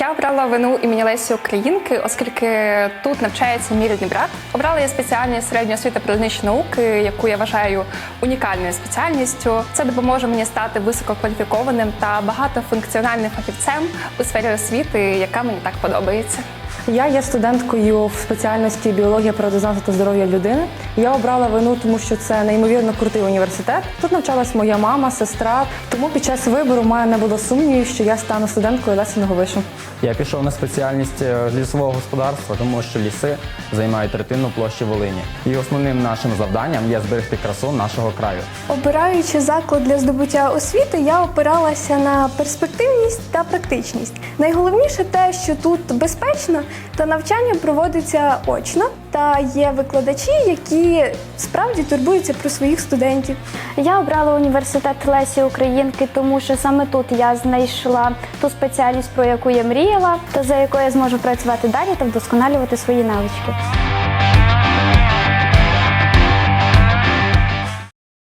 Я обрала вину імені Лесі Українки, оскільки тут навчається мій рідний брат. Обрала я спеціальність середньої освіти природничої науки, яку я вважаю унікальною спеціальністю. Це допоможе мені стати висококваліфікованим та багатофункціональним фахівцем у сфері освіти, яка мені так подобається. Я є студенткою в спеціальності біологія природознавства та здоров'я людини. Я обрала вину, тому що це неймовірно крутий університет. Тут навчалась моя мама, сестра. Тому під час вибору мене не було сумнівів, що я стану студенткою Лесіного вишу. Я пішов на спеціальність е, лісового господарства, тому що ліси займають третину площі Волині. І основним нашим завданням є зберегти красу нашого краю. Обираючи заклад для здобуття освіти, я опиралася на перспективність та практичність. Найголовніше те, що тут безпечно та навчання проводиться очно, та є викладачі, які справді турбуються про своїх студентів. Я обрала університет Лесі Українки, тому що саме тут я знайшла ту спеціальність, про яку я мріяла, та за якою я зможу працювати далі та вдосконалювати свої навички.